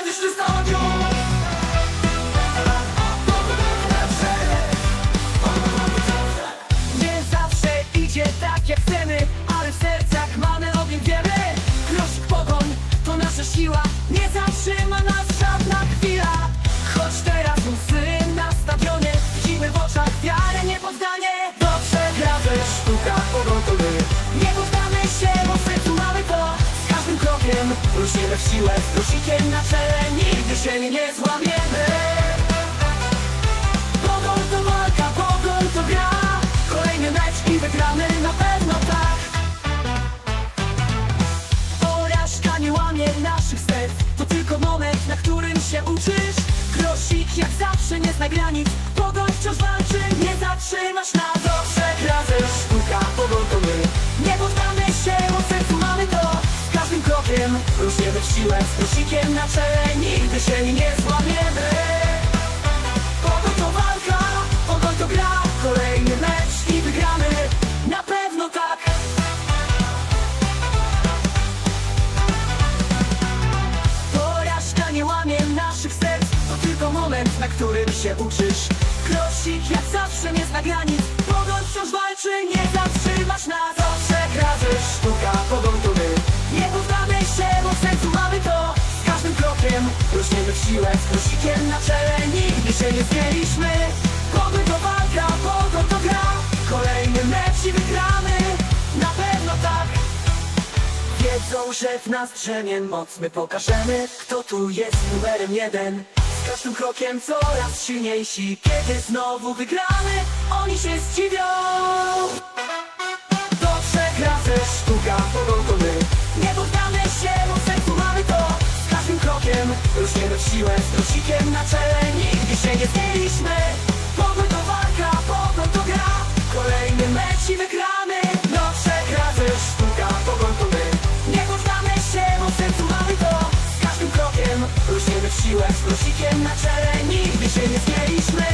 Kiedyś przestała rośniemy w siłę Z prosikiem na czele nigdy się nie złamiemy. Pogoń to walka, pogoń to gra Kolejny mecz i wygramy na pewno tak. Porażka nie łamie naszych serc To tylko moment, na którym się uczysz. Grosik jak zawsze nie zna granic Pogoń wciąż walczy, nie zatrzymasz nas każdym krokiem rośniemy w siłę Z grosikiem na czele nigdy się nie złamiemy. Pogoń to walka, pogoń to gra Kolejny mecz i wygramy. Na pewno tak. Porażka nie łamie naszych serc To tylko moment, na którym się uczysz. Grosik jak zawsze nie zna granic Pogoń wciąż walczy, nie zatrzymasz nas trzech razy sztuka, rośniemy w siłę Z grosikiem na czele nigdy się nie zmieniliśmy. Pogoń to walka, pogoń to gra? Kolejny mecz i wygramy. Na pewno tak. Wiedzą, że w nas drzemie moc My pokażemy, kto tu jest numerem jeden. Z każdym krokiem coraz silniejsi Kiedy znowu wygramy, oni się zdziwią rośniemy w siłę Z grosikiem na czele nigdy się nie zmieniliśmy. Pogoń to walka, pogoń to gra. Kolejny mecz i wygramy. Do trzech razy sztuka, pogoń to my. Nie poddamy się, bo w sercu mamy to. Z każdym krokiem rośniemy w siłę Z grosikiem na czele nigdy się nie zmieniliśmy